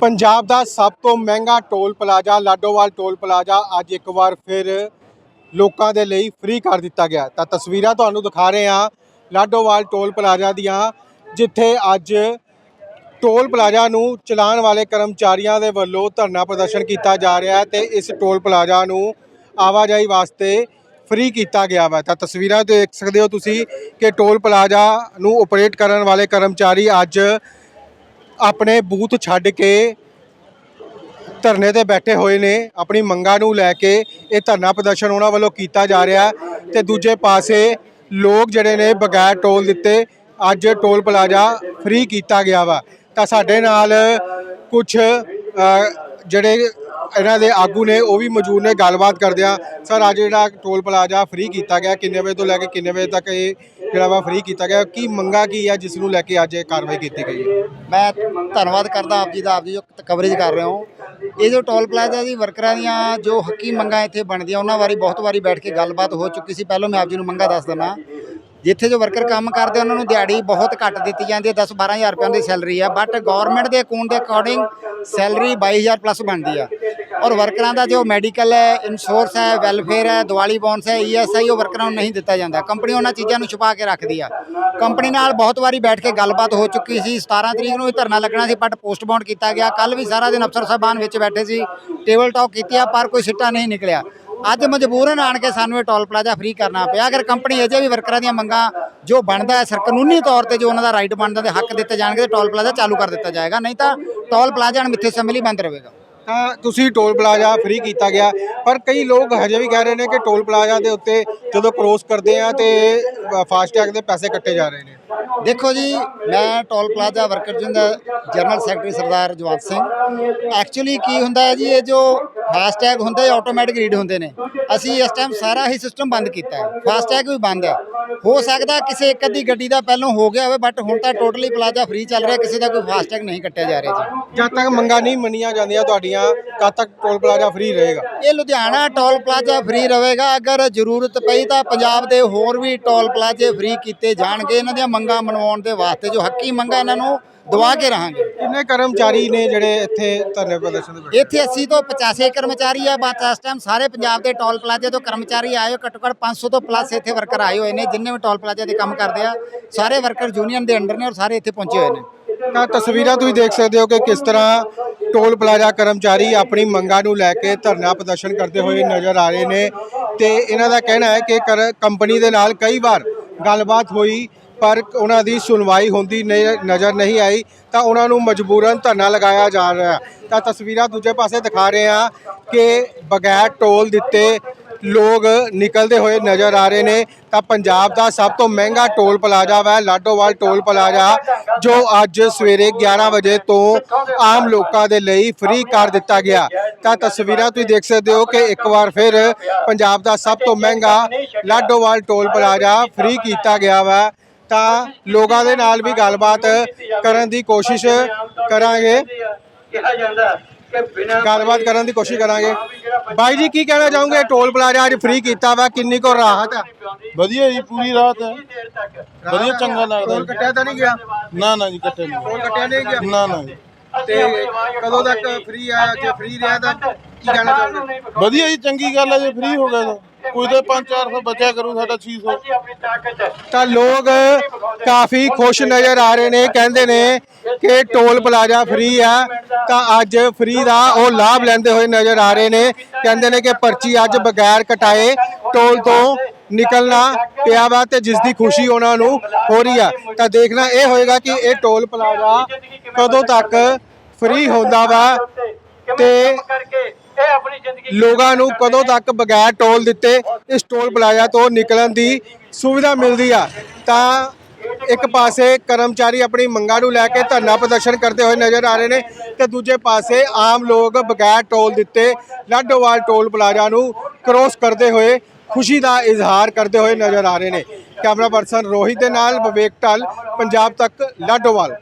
ਪੰਜਾਬ ਦਾ ਸਭ ਤੋਂ ਮਹਿੰਗਾ toll plaza, Ladowal toll plaza ਅੱਜ ਇੱਕ ਵਾਰ ਫਿਰ ਲੋਕਾਂ ਦੇ ਲਈ ਫ੍ਰੀ ਕਰ ਦਿੱਤਾ ਗਿਆ ਤਾਂ ਤਸਵੀਰਾਂ ਤੁਹਾਨੂੰ ਦਿਖਾ ਰਹੇ ਹਾਂ ਲਾਡੋਵਾਲ ਟੋਲ ਪਲਾਜ਼ਾ ਦੀਆਂ, ਜਿੱਥੇ ਅੱਜ ਟੋਲ ਪਲਾਜ਼ਾ ਨੂੰ ਚਲਾਉਣ ਵਾਲੇ ਕਰਮਚਾਰੀਆਂ ਦੇ ਵੱਲੋਂ ਧਰਨਾ ਪ੍ਰਦਰਸ਼ਨ ਕੀਤਾ ਜਾ ਰਿਹਾ ਹੈ ਤੇ ਇਸ ਟੋਲ ਪਲਾਜ਼ਾ ਨੂੰ ਆਵਾਜਾਈ ਵਾਸਤੇ ਫ੍ਰੀ ਕੀਤਾ ਗਿਆ ਵਾ। ਤਾਂ ਤਸਵੀਰਾਂ ਦੇਖ ਸਕਦੇ ਹੋ ਤੁਸੀਂ ਕਿ ਟੋਲ ਪਲਾਜ਼ਾ ਨੂੰ ਆਪਰੇਟ ਕਰਨ ਵਾਲੇ ਕਰਮਚਾਰੀ ਅੱਜ ਆਪਣੇ ਬੂਥ ਛੱਡ ਕੇ ਧਰਨੇ ਤੇ ਬੈਠੇ ਹੋਏ ਨੇ। ਆਪਣੀ ਮੰਗਾਂ ਨੂੰ ਲੈ ਕੇ ਇਹ ਧਰਨਾ ਪ੍ਰਦਰਸ਼ਨ ਉਹਨਾਂ ਵੱਲੋਂ ਕੀਤਾ ਜਾ ਰਿਹਾ ਹੈ ਤੇ ਦੂਜੇ ਪਾਸੇ ਲੋਕ ਜਿਹੜੇ ਨੇ ਬਗੈਰ ਟੋਲ ਦਿੱਤੇ ਅੱਜ ਟੋਲ ਪਲਾਜ਼ਾ ਫ੍ਰੀ ਕੀਤਾ ਗਿਆ ਵਾ। ਤਾਂ ਸਾਡੇ ਨਾਲ ਕੁਝ ਜਿਹੜੇ ਇਹਨਾਂ ਦੇ ਆਗੂ ਨੇ ਉਹ ਵੀ ਮੌਜੂਦ ਨੇ। ਗੱਲਬਾਤ ਕਰਦੇ ਆ ਸਰ, ਅੱਜ ਜਿਹੜਾ ਟੋਲ ਪਲਾਜ਼ਾ ਫ੍ਰੀ ਕੀਤਾ ਗਿਆ, ਕਿੰਨੇ ਵਜੇ ਤੋਂ ਲੈ ਕੇ ਕਿੰਨੇ ਵਜੇ ਤੱਕ ਇਹ ਜਿਹੜਾ ਵਾ ਫ੍ਰੀ ਕੀਤਾ ਗਿਆ। ਕੀ ਮੰਗਾ ਕੀ ਆ ਜਿਸ ਨੂੰ ਲੈ ਕੇ ਅੱਜ ਇਹ ਕਾਰਵਾਈ ਕੀਤੀ ਗਈ? ਹੈ ਮੈਂ ਧੰਨਵਾਦ ਕਰਦਾ ਆਪ ਜੀ ਦਾ। ਆਪ ਜੀ ਜੋ ਕਵਰੇਜ ਕਰ ਰਹੇ ਹੋ। ਇਹ ਜੋ ਟੋਲ ਪਲਾਜ਼ਾ ਦੀ ਵਰਕਰਾਂ ਦੀਆਂ ਜੋ ਹੱਕੀ ਮੰਗਾਂ ਇੱਥੇ ਬਣਦੀਆਂ, ਉਹਨਾਂ ਬਾਰੇ ਬਹੁਤ ਵਾਰੀ ਬੈਠ ਕੇ ਗੱਲਬਾਤ ਹੋ ਚੁੱਕੀ ਸੀ। ਪਹਿਲਾਂ ਮੈਂ ਆਪ ਜੀ ਨੂੰ ਮੰਗਾ ਦੱਸ ਦਿੰਦਾ। ਜਿੱਥੇ ਜੋ ਵਰਕਰ ਕੰਮ ਕਰਦੇ, ਉਹਨਾਂ ਨੂੰ ਦਿਹਾੜੀ ਬਹੁਤ ਘੱਟ ਦਿੱਤੀ ਜਾਂਦੀ ਹੈ। 10 12000 ਰੁਪਏ ਦੀ ਸੈਲਰੀ ਹੈ ਬਟ ਗਵਰਨਮੈਂਟ ਦੇ ਅਕਾਊਂਟ ਦੇ ਅਕੋਰਡਿੰਗ ਸੈਲਰੀ 22000 ਪਲੱਸ ਬਣਦੀ ਆ। ਔਰ ਵਰਕਰਾਂ ਦਾ ਜੋ ਮੈਡੀਕਲ ਹੈ ਇੰਸ਼ੋਰੈਂਸ ਹੈ ਵੈਲਫੇਅਰ ਹੈ, ਦੀਵਾਲੀ ਬੋਨਸ ਹੈ ਈਐਸਆਈ ਉਹ ਵਰਕਰਾਂ ਨੂੰ ਨਹੀਂ ਦਿੱਤਾ ਜਾਂਦਾ। ਕੰਪਨੀ ਉਹਨਾਂ ਚੀਜ਼ਾਂ ਨੂੰ ਛੁਪਾ ਕੇ ਰੱਖਦੀ ਆ। ਕੰਪਨੀ ਨਾਲ ਬਹੁਤ ਵਾਰੀ ਬੈਠ ਕੇ ਗੱਲਬਾਤ ਹੋ ਚੁੱਕੀ ਸੀ। 17 ਤਰੀਕ ਨੂੰ ਵੀ ਧਰਨਾ ਲੱਗਣਾ ਸੀ ਬਟ ਪੋਸਟਪੋਨ ਕੀਤਾ ਗਿਆ। ਕੱਲ ਵੀ ਸਾਰਾ ਦਿਨ ਅਫਸਰ ਸਾਹਿਬਾਨ ਵਿੱਚ ਬੈਠੇ ਸੀ ਟੇਬਲ ਟਾਕ ਕੀਤੀ ਆ, ਪਰ ਕੋਈ ਸਿੱਟਾ ਨਹੀਂ ਨਿਕਲਿਆ। ਅੱਜ ਮਜਬੂਰਨ ਆਣ ਕੇ ਸਾਨੂੰ ਇਹ ਟੋਲ ਪਲਾਜ਼ਾ ਫ੍ਰੀ ਕਰਨਾ ਪਿਆ। ਅਗਰ ਕੰਪਨੀ ਅਜੇ ਵੀ ਵਰਕਰਾਂ ਦੀਆਂ ਮੰਗਾਂ ਜੋ ਬਣਦਾ ਹੈ ਸਰ ਕਾਨੂੰਨੀ ਤੌਰ ਤੇ ਜੋ ਉਹਨਾਂ ਦਾ ਰਾਈਟ ਬਣਦਾ ਤੇ ਹੱਕ ਦਿੱਤੇ ਜਾਣਗੇ, ਤੇ ਟੋਲ ਪਲਾਜ਼ਾ ਚਾਲੂ ਕਰ ਦਿੱਤਾ ਜਾਏਗਾ। ਨਹੀਂ ਤਾਂ ਟੋਲ ਪਲਾਜ਼ਾ ਮਿੱਥੇ ਸਮੇਂ ਲਈ ਬੰਦ ਰਹੇਗਾ। ਤਾਂ ਤੁਸੀਂ ਟੋਲ ਪਲਾਜ਼ਾ ਫ੍ਰੀ ਕੀਤਾ ਗਿਆ। ਪਰ ਕਈ ਲੋਕ ਹਜੇ ਵੀ ਕਹਿ ਰਹੇ ਨੇ ਕਿ ਟੋਲ ਪਲਾਜ਼ਾ ਦੇ ਉੱਤੇ ਜਦੋਂ ਕ੍ਰੋਸ ਕਰਦੇ ਆ ਤੇ ਫਾਸਟੈਗ ਦੇ ਪੈਸੇ ਕੱਟੇ ਜਾ ਰਹੇ ਨੇ। ਦੇਖੋ ਜੀ, ਮੈਂ ਟੋਲ ਪਲਾਜ਼ਾ ਵਰਕਰ ਯੂਨੀਅਨ ਦਾ general secretary Sardar Jawan Singh. Actually ਕੀ ਹੁੰਦਾ ਹੈ ਜੀ, ਇਹ ਜੋ ਫਾਸਟੈਗ ਹੁੰਦੇ ਆਟੋਮੈਟਿਕ ਰੀਡ ਹੁੰਦੇ ਨੇ। ਅਸੀਂ ਇਸ ਟਾਈਮ ਸਾਰਾ ਹੀ ਸਿਸਟਮ ਬੰਦ ਕੀਤਾ ਹੈ। ਫਾਸਟੈਗ ਵੀ ਬੰਦ ਹੈ। ਹੋ ਸਕਦਾ ਕਿਸੇ ਇੱਕ ਅੱਧੀ ਗੱਡੀ ਦਾ ਪਹਿਲਾਂ ਹੋ ਗਿਆ ਹੋਵੇ ਬਟ ਹੁਣ ਤਾਂ ਟੋਟਲੀ ਪਲਾਜ਼ਾ ਫ੍ਰੀ ਚੱਲ ਰਿਹਾ ਕਿਸੇ ਦਾ ਕੋਈ ਫਾਸਟੈਗ ਨਹੀਂ ਕੱਟਿਆ ਜਾ ਰਿਹਾ ਜੀ। ਜਦ ਤੱਕ ਮੰਗਾਂ ਨਹੀਂ ਮੰਨੀਆਂ ਜਾਂਦੀਆਂ ਤੁਹਾਡੀਆਂ ਤਦ ਤੱਕ ਟੋਲ ਪਲਾਜ਼ਾ ਫ੍ਰੀ ਰਹੇਗਾ? ਇਹ ਲੁਧਿਆਣਾ ਟੋਲ ਪਲਾਜ਼ਾ ਫ੍ਰੀ ਰਹੇਗਾ ਅਗਰ ਜ਼ਰੂਰਤ ਪਈ ਤਾਂ ਪੰਜਾਬ ਦੇ ਹੋਰ ਵੀ ਟੋਲ ਪਲਾਜ਼ੇ ਫ੍ਰੀ ਕੀਤੇ ਜਾਣਗੇ। ਇਹਨਾਂ ਦੀਆਂ ਮੰਗਾਂ ਮਨਵਾਉਣ ਦੇ ਵਾਸਤੇ ਜੋ ਹੱਕੀ ਮੰਗਾਂ ਇਹਨਾਂ ਨੂੰ ਦਵਾ ਕੇ ਰਹਾਂਗੇ। ਕਿੰਨੇ ਕਰਮਚਾਰੀ ਨੇ ਜਿਹੜੇ ਇੱਥੇ ਧਰਨੇ ਪ੍ਰਦਰਸ਼ਨ ਦੇ ਬੈਠੇ ਇੱਥੇ 80 ਤੋਂ 85 ਕਰਮਚਾਰੀ ਆ ਬਸ ਇਸ ਟਾਈਮ ਸਾਰੇ ਪੰਜਾਬ ਦੇ ਟੋਲ ਪਲਾਜ਼ੇ ਤੋਂ ਕਰਮਚਾਰੀ ਆਏ ਹੋ ਘੱਟੋ ਘੱਟ 500 ਤੋਂ ਪਲੱਸ ਇੱਥੇ ਵਰਕਰ ਆਏ ਹੋਏ ਨੇ ਜਿੰਨੇ ਵੀ ਟੋਲ ਪਲਾਜ਼ੇ ਦੇ ਕੰਮ ਕਰਦੇ ਆ ਸਾਰੇ ਵਰਕਰ ਯੂਨੀਅਨ ਦੇ ਅੰਡਰ ਨੇ ਔਰ ਸਾਰੇ ਇੱਥੇ ਪਹੁੰਚੇ ਹੋਏ ਨੇ। ਤਾਂ ਤਸਵੀਰਾਂ ਤੁਸੀਂ ਦੇਖ ਸਕਦੇ ਹੋ ਕਿ ਕਿਸ ਤਰ੍ਹਾਂ ਟੋਲ ਪਲਾਜ਼ਾ ਕਰਮਚਾਰੀ ਆਪਣੀ ਮੰਗਾਂ ਨੂੰ ਲੈ ਕੇ ਧਰਨਾ ਪ੍ਰਦਰਸ਼ਨ ਕਰਦੇ ਹੋਏ ਨਜ਼ਰ ਆ ਰਹੇ ਨੇ ਤੇ ਇਹਨਾਂ ਦਾ ਕਹਿਣਾ ਹੈ ਕਿ ਕੰਪਨੀ ਦੇ ਨਾਲ ਕਈ ਵਾਰ ਗੱਲਬਾਤ ਹੋਈ ਪਰ ਉਹਨਾਂ ਦੀ ਸੁਣਵਾਈ ਹੁੰਦੀ ਨਹੀਂ- ਨਜ਼ਰ ਨਹੀਂ ਆਈ, ਤਾਂ ਉਹਨਾਂ ਨੂੰ ਮਜਬੂਰਨ ਧਰਨਾ ਲਗਾਇਆ ਜਾ ਰਿਹਾ ਹੈ। ਤਾਂ ਤਸਵੀਰਾਂ ਦੂਜੇ ਪਾਸੇ ਦਿਖਾ ਰਹੇ ਹਾਂ ਕਿ ਬਗੈਰ ਟੋਲ ਦਿੱਤੇ ਲੋਕ ਨਿਕਲਦੇ ਹੋਏ ਨਜ਼ਰ ਆ ਰਹੇ ਨੇ। ਤਾਂ ਪੰਜਾਬ ਦਾ ਸਭ ਤੋਂ ਮਹਿੰਗਾ ਟੋਲ ਪਲਾਜ਼ਾ ਵਾ, ਲਾਡੋਵਾਲ ਟੋਲ ਪਲਾਜ਼ਾ, ਜੋ ਅੱਜ ਸਵੇਰੇ 11 ਵਜੇ ਤੋਂ ਆਮ ਲੋਕਾਂ ਦੇ ਲਈ ਫ੍ਰੀ ਕਰ ਦਿੱਤਾ ਗਿਆ। ਤਾਂ ਤਸਵੀਰਾਂ ਤੁਸੀਂ ਦੇਖ ਸਕਦੇ ਹੋ ਕਿ ਇੱਕ ਵਾਰ ਫਿਰ ਪੰਜਾਬ ਦਾ ਸਭ ਤੋਂ ਮਹਿੰਗਾ ਲਾਡੋਵਾਲ ਟੋਲ ਪਲਾਜ਼ਾ ਫ੍ਰੀ ਕੀਤਾ ਗਿਆ ਵਾ। ਤਾਂ ਲੋਕਾਂ ਦੇ ਨਾਲ ਵੀ ਗੱਲਬਾਤ ਕਰਨ ਦੀ ਕੋਸ਼ਿਸ਼ ਕਰਾਂਗੇ। ਕਿਹਾ ਜਾਂਦਾ ਕਿ ਬਿਨਾਂ ਗੱਲਬਾਤ ਕਰਨ ਦੀ ਕੋਸ਼ਿਸ਼ ਕਰਾਂਗੇ। ਬਾਈ ਜੀ ਕੀ ਕਹਿਣਾ ਚਾਹੋਗੇ? ਟੋਲ ਪਲਾਜ਼ਾ ਅੱਜ ਫ੍ਰੀ ਕੀਤਾ ਵਾ ਕਿੰਨੀ ਕੋ ਰਾਹਤ ਹੈ ਵਧੀਆ ਜੀ ਪੂਰੀ ਹੈ। ਤੱਕ? ਵਧੀਆ ਚੰਗਾ ਲੱਗਦਾ ਟੋਲ ਕੱਟਿਆ ਤਾਂ ਨਹੀਂ ਗਿਆ? ਨਾ ਨਾ ਜੀ ਕੱਟੇ ਨਹੀਂ ਟੋਲ ਕੱਟਿਆ ਨਹੀਂ ਗਿਆ? ਨਾ ਨਾ ਤੇ ਕਦੋਂ ਤੱਕ ਫ੍ਰੀ ਆ? ਜੇ ਫ੍ਰੀ ਰਿਹਾ ਤਾਂ ਕੀ ਕਹਿਣਾ ਚਾਹੋਗੇ? ਵਧੀਆ ਜੀ ਚੰਗੀ ਗੱਲ ਹੈ ਜੇ ਫ੍ਰੀ ਹੋ ਗਿਆ ਤਾਂ। ਕੋਈ ਤਾਂ 5-400 ਬਚਿਆ ਕਰੂ ਸਾਡਾ 600 ਅਸੀਂ ਆਪਣੀ ਤਾਕਤ ਤਾਂ ਲੋਕ ਕਾਫੀ ਖੁਸ਼ ਨਜ਼ਰ ਆ ਰਹੇ ਨੇ ਕਹਿੰਦੇ ਨੇ ਕਿ ਟੋਲ ਪਲਾਜ਼ਾ ਫ੍ਰੀ ਆ। ਤਾਂ ਅੱਜ ਫ੍ਰੀ ਦਾ ਉਹ ਲਾਭ ਲੈਂਦੇ ਹੋਏ ਨਜ਼ਰ ਆ ਰਹੇ ਨੇ। ਕਹਿੰਦੇ ਨੇ ਕਿ ਪਰਚੀ ਅੱਜ ਬਗੈਰ ਕਟਾਏ ਟੋਲ ਤੋਂ ਨਿਕਲਣਾ ਪਿਆ ਵਾ ਤੇ ਜਿਸ ਦੀ ਖੁਸ਼ੀ ਉਹਨਾਂ ਨੂੰ ਹੋ ਰਹੀ ਆ। ਤਾਂ ਦੇਖਣਾ ਇਹ ਹੋਏਗਾ ਕਿ ਇਹ ਟੋਲ ਪਲਾਜ਼ਾ ਕਦੋਂ ਤੱਕ ਫ੍ਰੀ ਹੁੰਦਾ ਵਾ ਤੇ ਕਰਕੇ ਇਹ ਆਪਣੀ ਜ਼ਿੰਦਗੀ ਲੋਕਾਂ ਨੂੰ ਕਦੋਂ ਤੱਕ ਬਗੈਰ ਟੋਲ ਦਿੱਤੇ ਇਸ ਟੋਲ ਪਲਾਜ਼ਾ ਤੋਂ ਨਿਕਲਣ ਦੀ ਸੁਵਿਧਾ ਮਿਲਦੀ ਆ? ਤਾਂ ਇੱਕ ਪਾਸੇ ਕਰਮਚਾਰੀ ਆਪਣੀ ਮੰਗਾਂ ਨੂੰ ਲੈ ਕੇ ਧਰਨਾ ਪ੍ਰਦਰਸ਼ਨ ਕਰਦੇ ਹੋਏ ਨਜ਼ਰ ਆ ਰਹੇ ਨੇ ਤੇ ਦੂਜੇ ਪਾਸੇ ਆਮ ਲੋਕ ਬਗੈਰ ਟੋਲ ਦਿੱਤੇ ਲਾਡੋਵਾਲ ਟੋਲ ਪਲਾਜ਼ਾ ਨੂੰ ਕ੍ਰੋਸ ਕਰਦੇ ਹੋਏ ਖੁਸ਼ੀ ਦਾ ਇਜ਼ਹਾਰ ਕਰਦੇ ਹੋਏ ਨਜ਼ਰ ਆ ਰਹੇ ਨੇ। ਕੈਮਰਾ ਪਰਸਨ ਰੋਹਿਤ ਦੇ ਨਾਲ ਵਿਵੇਕ ਢੱਲ, ਪੰਜਾਬ ਤੱਕ, ਲਾਡੋਵਾਲ।